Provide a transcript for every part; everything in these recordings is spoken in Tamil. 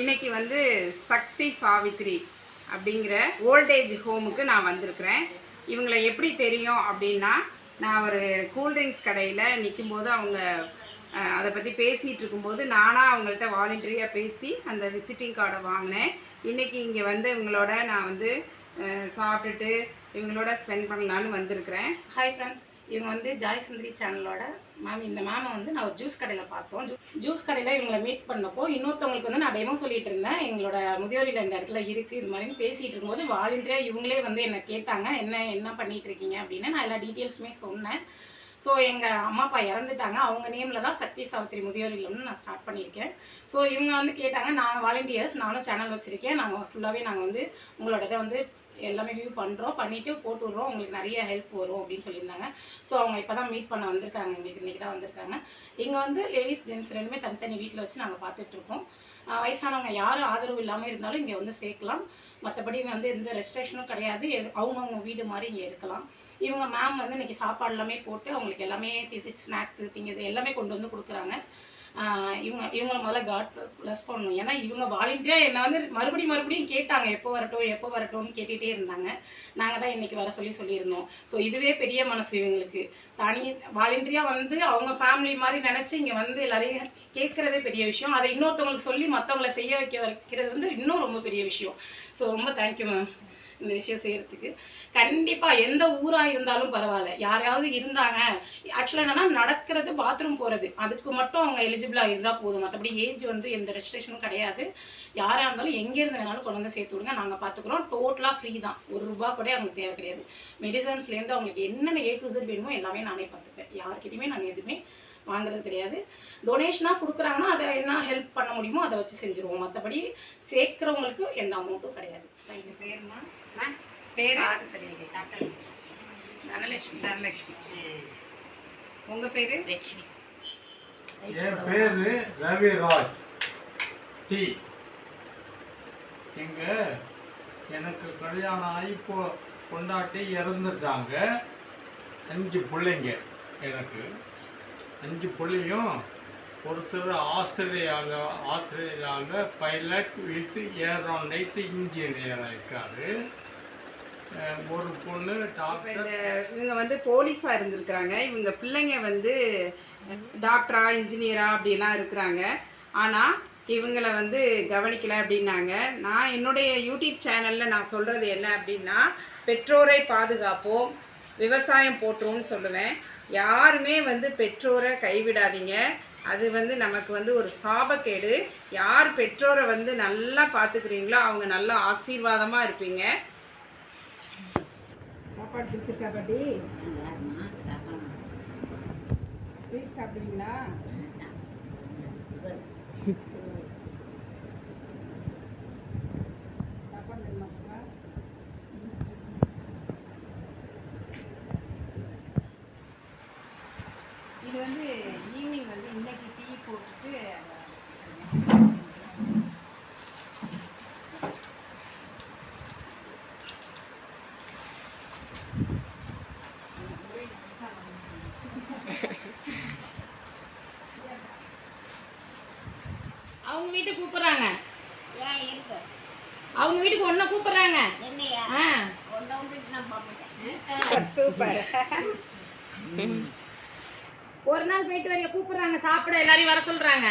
இன்னைக்கு வந்து சக்தி சாவித்ரி அப்படிங்கிற ஓல்டேஜ் ஹோமுக்கு நான் வந்திருக்கிறேன். இவங்களை எப்படி தெரியும் அப்படின்னா நான் ஒரு கூல்ட்ரிங்க்ஸ் கடையில் நிற்கும்போது அவங்க அதை பற்றி பேசிகிட்டு இருக்கும்போது நானாக அவங்கள்ட்ட வாலண்டரியாக பேசி அந்த விசிட்டிங் கார்டை வாங்கினேன். இன்றைக்கி இங்கே வந்து இவங்களோட நான் வந்து சாப்பிட்டுட்டு இவங்களோட ஸ்பெண்ட் பண்ணலான்னு வந்திருக்கிறேன். ஹாய் ஃப்ரெண்ட்ஸ் இவங்க வந்து ஜாய் சுந்தரி சேனலோட மேம் இந்த மேமை வந்து நான் ஒரு ஜூஸ் கடையில் பார்த்தோம். ஜூ- ஜூஸ் கடையில் இவங்களை மீட் பண்ணப்போ இன்னொருத்தவங்களுக்கு வந்து நான் டெமோ சொல்லிட்டு இருந்தேன். எங்களோட முதியோரில் இந்த இடத்துல இருக்குது இது மாதிரி பேசிகிட்டு இருக்கும்போது வாலண்டியாக இவங்களே வந்து என்னை கேட்டாங்க என்ன என்ன பண்ணிட்டு இருக்கீங்க அப்படின்னு நான் எல்லா டீட்டெயில்ஸுமே சொன்னேன். ஸோ எங்கள் அம்மா அப்பா இறந்துட்டாங்க. அவங்க நேமில் தான் சக்தி சாவித்திரி முதியோர் இல்லம்னு நான் ஸ்டார்ட் பண்ணியிருக்கேன். ஸோ இவங்க வந்து கேட்டாங்க நான் வாலண்டியர்ஸ் நானும் சேனல் வச்சுருக்கேன். நாங்கள் ஃபுல்லாகவே நாங்கள் வந்து உங்களோட இதை வந்து எல்லாமே வியூ பண்ணுறோம் பண்ணிவிட்டு போட்டு விட்றோம். உங்களுக்கு நிறைய ஹெல்ப் வரும் அப்படின்னு சொல்லியிருந்தாங்க. ஸோ அவங்க இப்போ தான் மீட் பண்ண வந்திருக்காங்க. எங்களுக்கு இன்றைக்கி தான் வந்திருக்காங்க. இங்கே வந்து லேடிஸ் ஜென்ட்ஸ் ரெண்டுமே தனித்தனி வீட்டில் வச்சு நாங்கள் பார்த்துட்ருக்கோம் வயசானவங்க யாரும் ஆதரவு இல்லாமல் இருந்தாலும் இங்கே வந்து சேர்க்கலாம். மற்றபடி வந்து எந்த ரெஸ்ட்ரிக்ஷனும் கிடையாது. அவங்கவுங்க வீடு மாதிரி இங்கே இருக்கலாம். இவங்க மேம் வந்து இன்றைக்கி சாப்பாடு எல்லாமே போட்டு அவங்களுக்கு எல்லாமே ஸ்நாக்ஸ் திங்கிறது எல்லாமே கொண்டு வந்து கொடுக்குறாங்க. இவங்க இவங்களை முதல்ல காட் ப்ளஸ் பண்ணணும். ஏன்னா இவங்க வாலண்டியாக என்னை வந்து மறுபடியும் மறுபடியும் கேட்டாங்க எப்போ வரட்டும் எப்போ வரட்டும்னு கேட்டுகிட்டே இருந்தாங்க. நாங்கள் தான் இன்றைக்கி வர சொல்லி சொல்லியிருந்தோம். ஸோ இதுவே பெரிய மனசு இவங்களுக்கு. தனி வாலண்டியாக வந்து அவங்க ஃபேமிலி மாதிரி நினச்சி இங்கே வந்து எல்லாரையும் கேட்குறதே பெரிய விஷயம். அதை இன்னொருத்தவங்களுக்கு சொல்லி மற்றவங்கள செய்ய வைக்க வைக்கிறது வந்து இன்னும் ரொம்ப பெரிய விஷயம். ஸோ ரொம்ப தேங்க்யூ மேம் இந்த விஷயம் செய்கிறதுக்கு கண்டிப்பாக எந்த ஊராக இருந்தாலும் பரவாயில்ல. யாரையாவது இருந்தாங்க. ஆக்சுவலாக என்னென்னா நடக்கிறது பாத்ரூம் போகிறது அதுக்கு மட்டும் அவங்க எலிஜிபிளாக இருந்தால் போதும். மற்றபடி ஏஜ் வந்து எந்த ரெஸ்ட்ரிக்ஷனும் கிடையாது. யாராக இருந்தாலும் எங்கேருந்து வேணாலும் கொண்டு வந்து சேர்த்து விடுங்க. நாங்கள் பார்த்துக்குறோம் டோட்டலாக ஃப்ரீ தான். ஒரு ரூபா கூட அவங்களுக்கு தேவை கிடையாது. மெடிசன்ஸ்லேருந்து அவங்களுக்கு என்னென்ன ஏ டு Z வேணுமோ எல்லாமே நானே பார்த்துப்பேன் யார்கிட்டையுமே நாங்கள் எதுவுமே வாங்குறது கிடையாது. டொனேஷனாக கொடுக்குறாங்கன்னா அதை என்ன ஹெல்ப் பண்ண முடியுமோ அதை வச்சு செஞ்சுருவோம். மற்றபடி சேர்க்குறவங்களுக்கு எந்த அமௌண்ட்டும் கிடையாது. தேங்க்யூ பேருமா? பேர்? கார்டு சரியில்லை. தனலட்சுமி. தனலட்சுமி. உங்கள் பேர்? லட்சுமி. என் பேர் ரவிராஜ். டி. இங்க எனக்கு கல்யாணம் ஆகி இப்போ கொண்டாட்டி இறந்துட்டாங்க. அஞ்சு பிள்ளைங்க எனக்கு. அஞ்சு பிள்ளையும் ஒருத்தர் ஆஸ்திரேலியாவில் ஆஸ்திரேலியாவில் பைலட் வித் ஏரோனைட் இன்ஜினியராக இருக்காரு ஒரு பொண்ணு டாக்டர் இவங்க வந்து போலீஸாக இருந்திருக்கிறாங்க. இவங்க பிள்ளைங்க வந்து டாக்டரா இன்ஜினியரா அப்படிலாம் இருக்கிறாங்க. ஆனால் இவங்கள வந்து கவனிக்கல அப்படின்னாங்க. நான் என்னுடைய யூடியூப் சேனலில் நான் சொல்கிறது என்ன அப்படின்னா பெற்றோரை பாதுகாப்போம். விவசாயம் போற்றுவோம்னு சொல்லுவேன். யாருமே வந்து பெற்றோரை கைவிடாதீங்க. அது வந்து நமக்கு வந்து ஒரு சாபக்கேடு. யார் பெற்றோரை வந்து நல்லா பார்த்துக்கிறீங்களோ அவங்க நல்ல ஆசீர்வாதமாக இருப்பீங்க. சாப்பாடு பிடிச்சிருக்கா பாட்டி? ஸ்வீட் சாப்பிடுவீங்களா சாப்பாடு வேணுமா பாப்பா? இது வந்து ஈவினிங் வந்து இன்னைக்கு டீ போட்டுட்டு அவங்க வீட்டுக்கு கூப்பிடுறாங்க. ஏன் இருக்கு? அவங்க வீட்டுக்கு ஒன்றை கூப்பிடுறாங்க. சூப்பர். ஒரு நாள் போயிட்டு வரைய கூப்பிடுறாங்க சாப்பிட எல்லாரையும் வர சொல்றாங்க.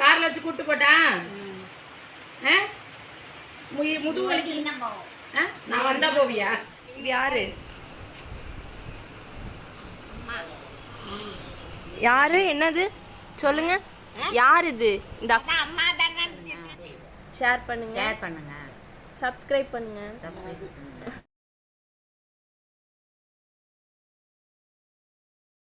கார்ல வச்சு கூட்டு போட்டா? ஆ. முதுகு வலிக்கு? நான் வந்தா போவியா? இது யாரு? யாரு? என்னது? சொல்லுங்க. யார் இது? இந்த அம்மா தானே. ஷேர் பண்ணுங்க. ஷேர் பண்ணுங்க. சப்ஸ்கிரைப் பண்ணுங்க.